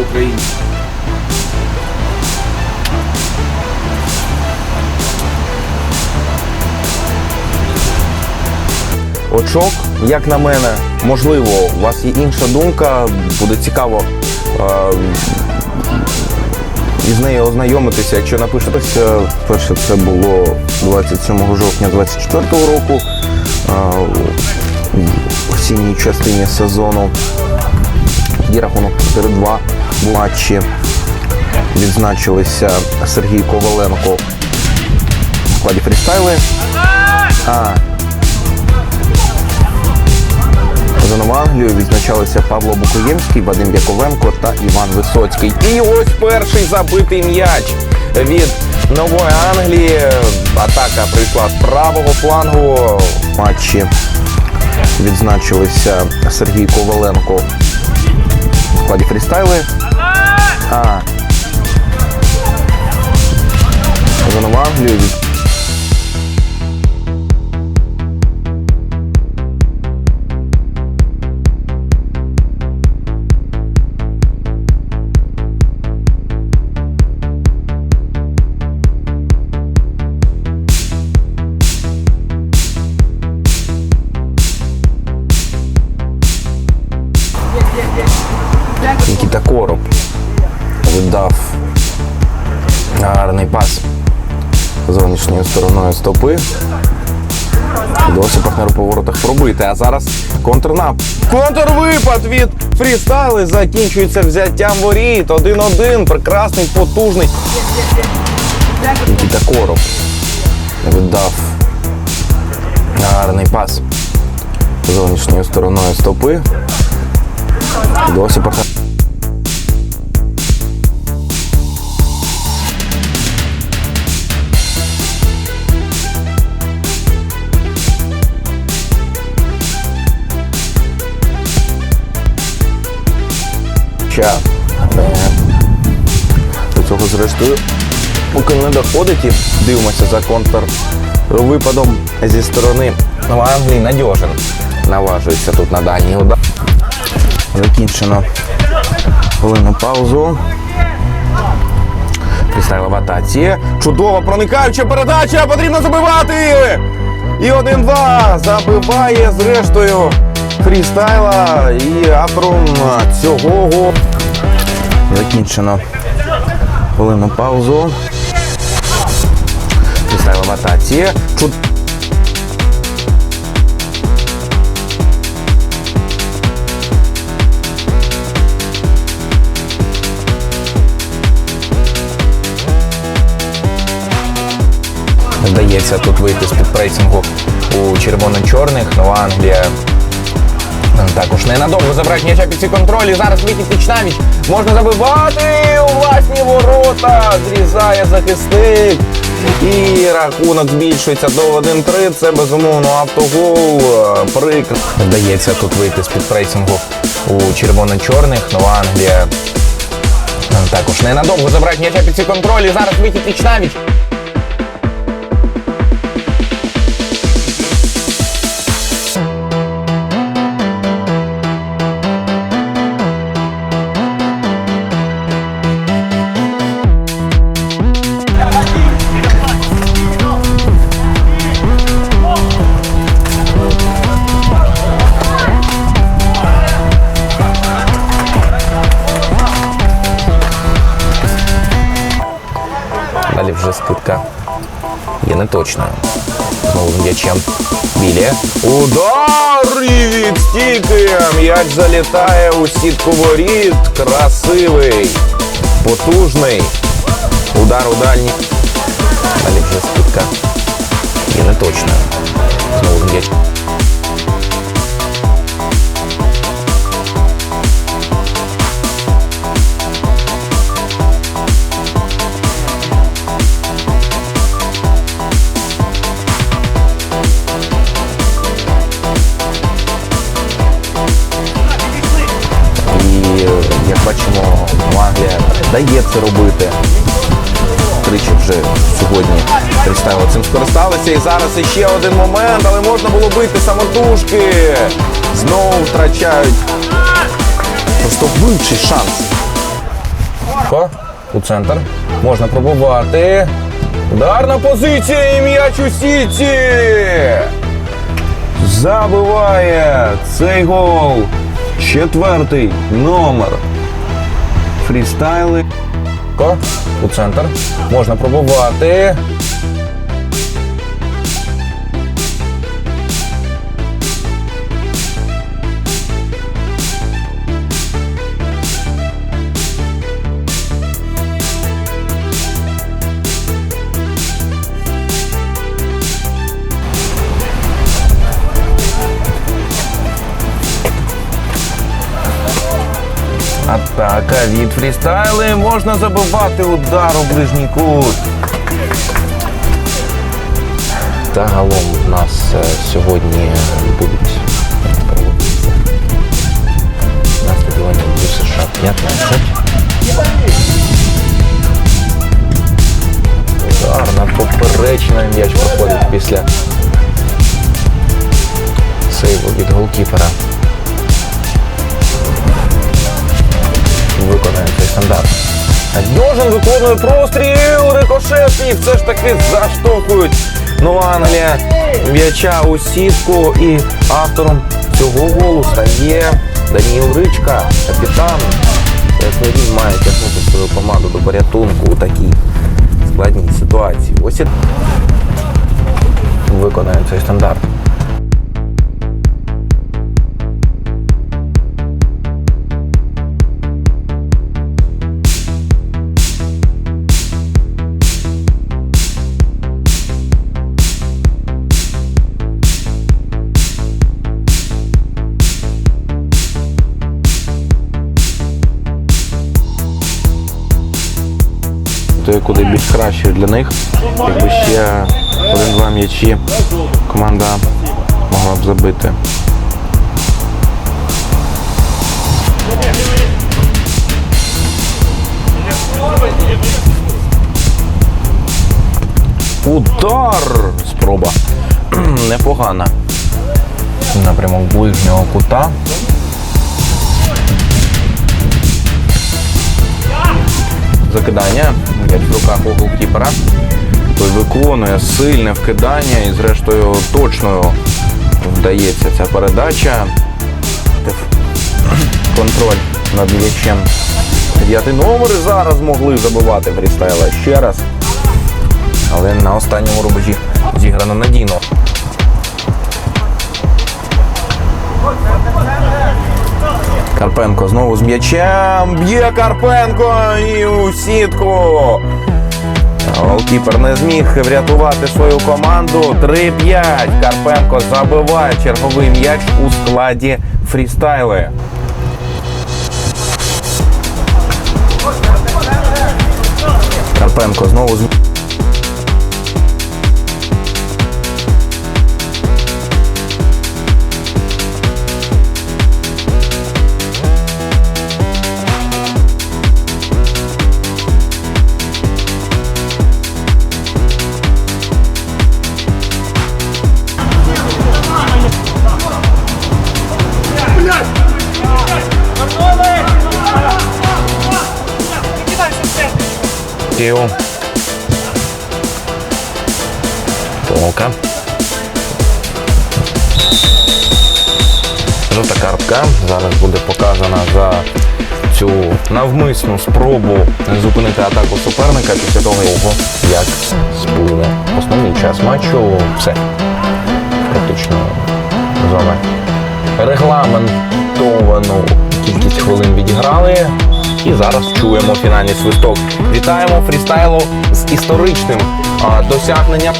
Україні! Очок, як на мене, можливо, у вас є інша думка, буде цікаво е, із нею ознайомитися. Якщо напишетеся, перше це було 27 жовтня 24 року е, у осінній частині сезону. Тоді рахунок 4-2 в матчі. Відзначилися Сергій Коваленко в складі фрістайли. А за Нову Англію відзначалися Павло Букоємський, Вадим Яковенко та Іван Висоцький. І ось перший забитий м'яч від Нової Англії. Атака прийшла з правого флангу. Матчі відзначилися Сергій Коваленко в складі фрістайли. А за Нову Англію від Нікіта Короб віддав гарний пас зовнішньою стороною стопи. Вдалося партнеру по воротах пробити. А зараз контрнап. Контрвипад від фрістайли закінчується взяттям воріт. 1-1. Прекрасний, потужний. Нікіта Короб віддав гарний пас зовнішньою стороною стопи. Вдалося партнер. Ча. Е, До цього зрештою поки не доходить і дивимося за контр випадом зі сторони Англії надіжен. Наважується тут на дальній удар. Закінчено хвилину паузу. Фрістайл в атаці. Чудова проникаюча передача. Потрібно забивати. І 1-2 забиває зрештою фрістайла і автором цього. Закінчено хвилину паузу. Фрістайл в. Чуд... Вдається тут вийти з-під пресінгу у червоно-чорних. Нова Англія також ненадовго забрати м'яча під ці контролі. Зараз вихід Пічнавіч. Можна забивати у власні ворота. Зрізає захисник. І рахунок збільшується до 1-3. Це безумовно автогол. Прикр. Вдається тут вийти з-під пресінгу у червоно-чорних. Нова Англія також ненадовго забрати м'яча під ці контролі. Зараз вихід Пічнавіч. Вже скидка є неточною. Знову м'ячем Білі. Удар і від. М'яч залітає у сітку воріт. Красивий, потужний. Удар у дальній. Далі вже скидка є неточною. Знову м'яч. Сьогодні фрістайли цим скористалися. І зараз іще один момент, але можна було бити самотужки. Знову втрачають просто вбивчий шанс. У центр. Можна пробувати. Ударна позиція і м'яч у сіті. Забиває цей гол. Четвертий номер. Фрістайли. Ко. У центр. Можна пробувати. Атака від фрістайли. Можна забивати удар у ближній кут. Загалом у нас е, сьогодні будуть на стадіоні США 15. Удар на поперечний м'яч проходить після сейву від голкіпера. Виконує цей стандарт. Дьожин виконує простріл, рикошет і все ж таки заштовхують. Ну, Англія м'яча у сітку і автором цього голу стає Даніл Ричка, капітан. Він має тягнути свою команду до порятунку у такій складній ситуації. Ось і виконує цей стандарт. То куди більш краще для них. Якби ще один-два м'ячі команда могла б забити. Удар! Спроба. Непогана. Напрямок ближнього кута. Закидання. М'яч в руках у голкіпера. Той виконує сильне вкидання і зрештою точною вдається ця передача. Контроль над м'ячем. Дев'ятий номер зараз могли забивати фрістайла ще раз. Але на останньому рубежі зіграно надійно. Карпенко знову з м'ячем. Б'є Карпенко і у сітку. Голкіпер не зміг врятувати свою команду. 3-5. Карпенко забиває черговий м'яч у складі фрістайли. Карпенко знову з Тіо. Полка. Жовта картка зараз буде показана за цю навмисну спробу зупинити атаку суперника після того, як сплине основний час матчу. Все. Практично зона регламентовану кількість хвилин відіграли. І зараз чуємо фінальний свисток. Вітаємо фрістайлу з історичним досягненням.